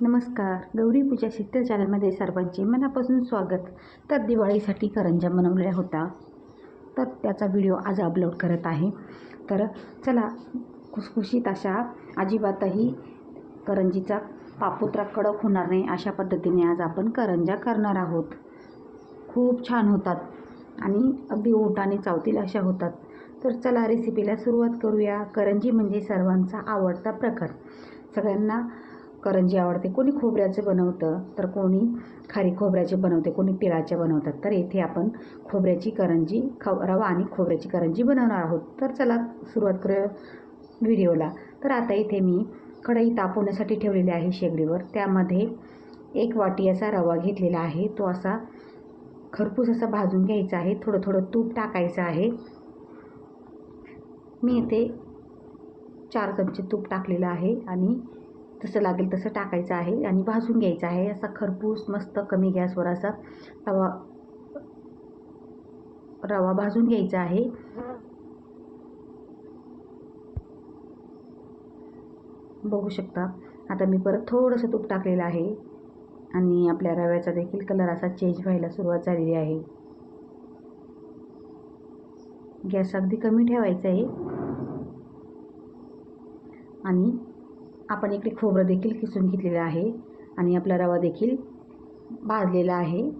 नमस्कार. गौरी पूजा शीतल चॅनलमध्ये सर्वांचे मनापासून स्वागत. तर दिवाळीसाठी करंजा बनवल्या होता. तर त्याचा व्हिडिओ आज अपलोड करत आहे. तर चला खुसखुशीत अशा अजिबातही करंजीचा पापुत्रा कडक होणार नाही अशा पद्धतीने आज आपण करंजा करणार आहोत. खूप छान होतात आणि अगदी ओटाने चावतील अशा होतात. तर चला रेसिपीला सुरुवात करूया. करंजी म्हणजे सर्वांचा आवडता प्रकार. सगळ्यांना करंजी आवडते. कोणी खोबऱ्याचं बनवतं तर कोणी खारी खोबऱ्याचे बनवते कोणी तिळाच्या बनवतात. तर येथे आपण खोबऱ्याची करंजी ख रवा आणि खोबऱ्याची करंजी बनवणार आहोत. तर चला सुरुवात करूया व्हिडिओला. तर आता इथे मी कढई तापवण्यासाठी ठेवलेली आहे शेगडीवर. त्यामध्ये एक वाटी असा रवा घेतलेला आहे. तो असा खरपूस असा भाजून घ्यायचा आहे. थोडं थोडं तूप टाकायचं आहे. मी इथे चार चमचे तूप टाकलेलं आहे आणि जसं लागेल तसं टाकायचं आहे आणि भाजून घ्यायचं आहे. असा खरपूस मस्त कमी गॅसवर असा रवा रवा भाजून घ्यायचा आहे. बघू शकता. आता मी परत थोडंसं तूप टाकलेलं आहे आणि आपल्या रव्याचा देखील कलर असा चेंज व्हायला सुरुवात झालेली आहे. गॅस अगदी कमी ठेवायचा आहे. आणि आपण इकडे खोबरं देखील किसून घेतलेलं आहे आणि आपला रवा देखील भाजलेला आहे.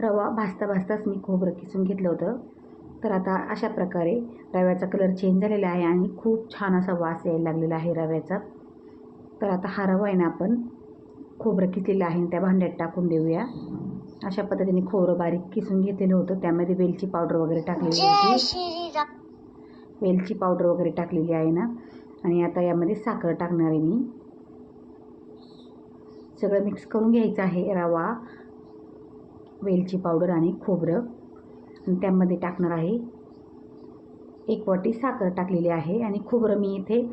रवा भाजता भाजताच मी खोबरं किसून घेतलं होतं. तर आता अशा प्रकारे रव्याचा कलर चेंज झालेला आहे आणि खूप छान असा वास यायला लागलेला आहे रव्याचा. तर आता हा रवा आहे ना आपण खोबरं किसलेलं आहे त्या भांड्यात टाकून देऊया. अशा पद्धतीने खोबरं बारीक किसून घेतलेलं होतं. त्यामध्ये वेलची पावडर वगैरे टाकलेली होती. वेलची पावडर वगैरे टाकलेली आहे ना. आणि आता यामध्ये साखर टाकणार आहे मी. सगळं मिक्स करून घ्यायचं आहे रवा वेलची पावडर आणि खोबरं. आणि त्यामध्ये टाकणार आहे एक वाटी साखर टाकलेली आहे आणि खोबरं मी इथे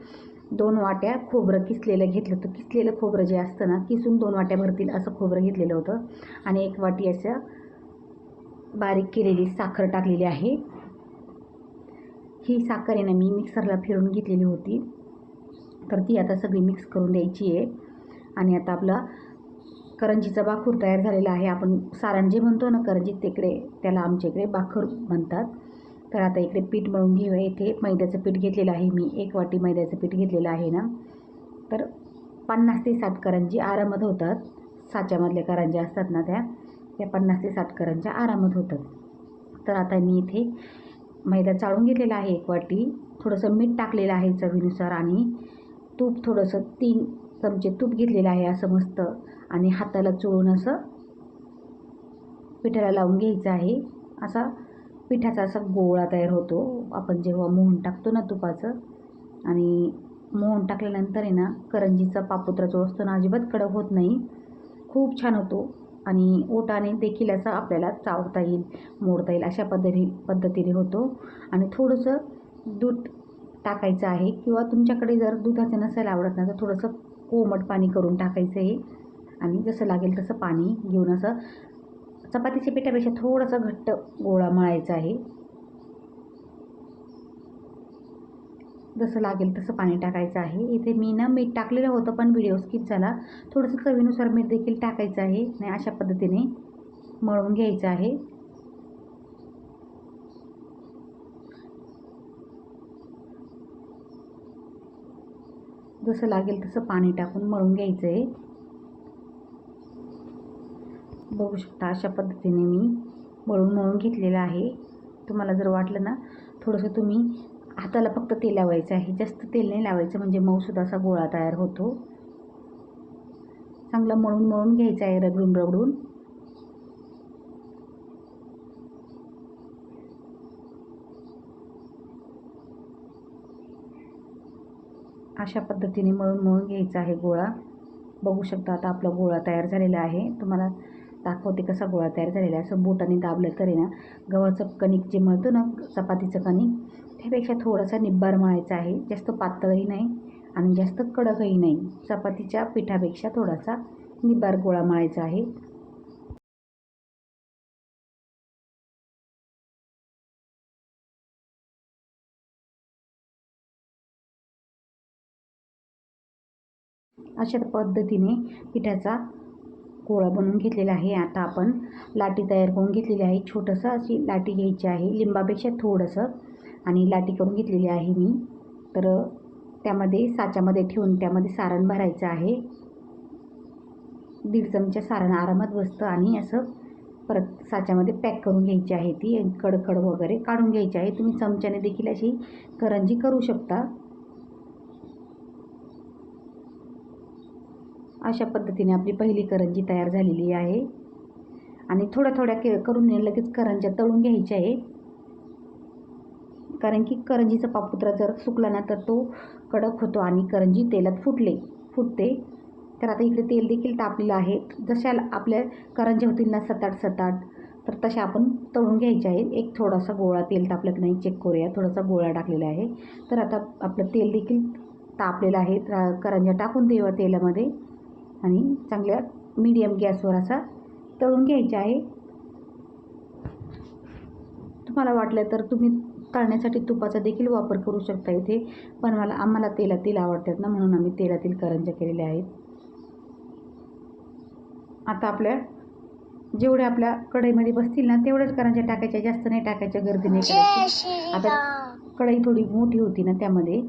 दोन वाट्या खोबरं किसलेलं घेतलं होतं. किसलेलं खोबरं जे असतं ना किसून दोन वाट्या भरतील असं खोबरं घेतलेलं होतं. आणि एक वाटी असं बारीक केलेली साखर टाकलेली आहे. ही साखर आहे ना मी मिक्सरला फिरून घेतलेली होती. तर ती आता सगळी मिक्स करून द्यायची आहे. आणि आता आपला करंजीचा बाखूर तयार झालेला आहे. आपण सारण जे म्हणतो ना करंजी तिकडे त्याला आमच्या इकडे बाखर म्हणतात. तर आता इकडे पीठ मळून घेऊया. इथे मैद्याचं पीठ घेतलेलं आहे मी. एक वाटी मैद्याचं पीठ घेतलेलं आहे ना. तर पन्नास ते साठ करंजी आरामात होतात. साच्यामधल्या करंज्या असतात ना त्या. त्या पन्नास ते साठ करंज्या आरामात होतात. तर आता मी इथे मैदा चाळून घेतलेला आहे एक वाटी. थोडंसं मीठ टाकलेलं आहे चवीनुसार आणि तूप थोडंसं तीन चमचे तूप घेतलेलं आहे असं मस्त. आणि हाताला चोळून असं पिठाला लावून घ्यायचं आहे. असा पिठाचा असा गोळा तयार होतो. आपण जेव्हा मोहन टाकतो ना तुपाचं आणि मोहन टाकल्यानंतर आहे ना करंजीचा पापुत्रा जो असतो ना अजिबात कडक होत नाही. खूप छान होतो. आणि ओटाने देखील असं आपल्याला चावता येईल मोडता येईल अशा पद्धती पद्धतीने होतो. आणि थोडंसं दूध टाकायचं आहे. किंवा तुमच्याकडे जर दुधाचं नसेल आवडत ना तर थोडंसं कोमट पाणी करून टाकायचं आहे. आणि जसं लागेल तसं पाणी घेऊन असं चपातीच्या पिठापेक्षा थोडंसं घट्ट गोळा मळायचा आहे. जसं लागेल तसं पाणी टाकायचं आहे. इथे मी ना मीठ टाकलेलं होतं पण व्हिडिओ स्किप झाला. थोडंसं चवीनुसार मीठ देखील टाकायचं आहे. नाही अशा पद्धतीने मळून घ्यायचं आहे. जसं लागेल तसं पाणी टाकून मळून घ्यायचं आहे बघू शकता अशा पद्धतीने मी मळून मळून घेतलेलं आहे. तुम्हाला जर वाटलं ना थोडंसं तुम्ही हाताला फक्त तेल लावायचं आहे. जास्त तेल नाही लावायचं म्हणजे मऊसुद्धा असा गोळा तयार होतो. चांगला मळून मळून घ्यायचा आहे रगडून रगडून. अशा पद्धतीने मळून मळून घ्यायचा आहे गोळा. बघू शकता आता आपला गोळा तयार झालेला आहे. तुम्हाला दाखवते कसा गोळा तयार झालेला आहे. असं बोटाने दाबलं तरी ना गव्हाचं कणिक जे मळतो ना चपातीचं कणिक त्यापेक्षा थोडासा निब्बार मळायचा आहे. जास्त पातळही नाही आणि जास्त कडकही नाही. चपातीच्या पिठापेक्षा थोडासा निब्बार गोळा मळायचा आहे. अशा पद्धतीने पिठाचा गोळा बनवून घेतलेला आहे. आता आपण लाटी तयार करून घेतलेली आहे. छोटंसं अशी लाटी घ्यायची आहे. लिंबापेक्षा थोडंसं आणि लाटी करून घेतलेली आहे मी. तर त्यामध्ये साच्यामध्ये ठेवून त्यामध्ये सारण भरायचं आहे. दीड चमचा सारण आरामात बसतं आणि असं परत साच्यामध्ये पॅक करून घ्यायची आहे ती. कडकड वगैरे काढून घ्यायची आहे. तुम्ही चमच्याने देखील अशी करंजी करू शकता. अशा पद्धतीने आपली पहिली करंजी तयार झालेली आहे. आणि थोड्या थोड्या के करून लगेच करंज्या तळून घ्यायच्या आहे कारण की करंजीचा पापुत्रा जर सुकला ना तर तो कडक होतो आणि करंजी तेलात फुटले फुटते. तर आता इकडे तेल देखील तापलेलं आहे. जशा आपल्या करंज्या होतील ना सताट सताट तर तशा आपण तळून घ्यायच्या आहेत. एक थोडासा गोळा तेल तापलं की नाही चेक करूया. थोडासा गोळा टाकलेला आहे. तर आता आपलं तेल देखील तापलेलं आहे. करंज्या टाकून देवा तेलामध्ये. आणि चांगल्या मीडियम गॅसवर असा तळून घ्यायचा आहे. तुम्हाला वाटलं तर तुम्ही तळण्यासाठी तुपाचा देखील वापर करू शकता इथे पण मला आम्हाला तेलातील आवडतात ना म्हणून आम्ही तेलातील करंज्या केलेल्या आहेत. आता आपल्या जेवढ्या आपल्या कढईमध्ये बसतील ना तेवढ्याच करंज्या टाकायच्या जास्त नाही टाकायच्या गर्दी नाही करायची. आता कढई थोडी मोठी होती ना त्यामध्ये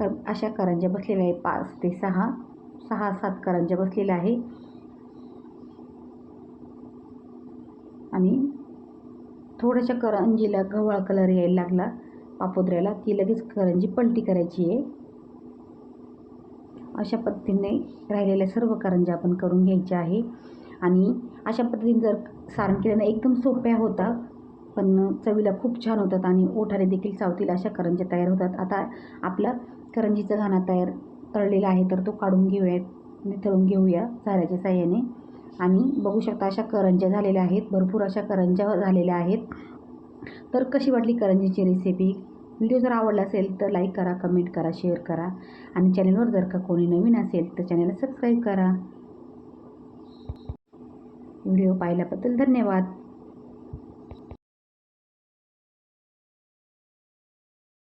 तर अशा करंज्या बसलेल्या आहे पाच ते सहा. सहा सात करंज्या बसलेल्या आहे. आणि थोड्याशा करंजीला गव्हाळ कलर यायला लागला. पापोद्र्याला की लगेच करंजी पलटी करायची आहे. अशा पद्धतीने राहिलेल्या सर्व करंज्या आपण करून घ्यायच्या आहे. आणि अशा पद्धतीने जर सारण केल्यानं एकदम सोप्या होता पण चवीला खूप छान होतात आणि ओठारे देखील चावतील अशा करंज्या तयार होतात. आता आपला करंजीचा घाणा तयार तळलेला आहे तर तो काढून घेऊयात. तळून घेऊया झाऱ्याच्या साह्याने. आणि बघू शकता अशा करंज्या झालेल्या आहेत. भरपूर अशा करंज्या झालेल्या आहेत. तर कशी वाटली करंजीची रेसिपी व्हिडिओ जर आवडला असेल तर लाईक करा कमेंट करा शेअर करा. आणि चॅनलवर जर का कोणी नवीन असेल तर चॅनलला सबस्क्राईब करा. व्हिडिओ पाहिल्याबद्दल धन्यवाद.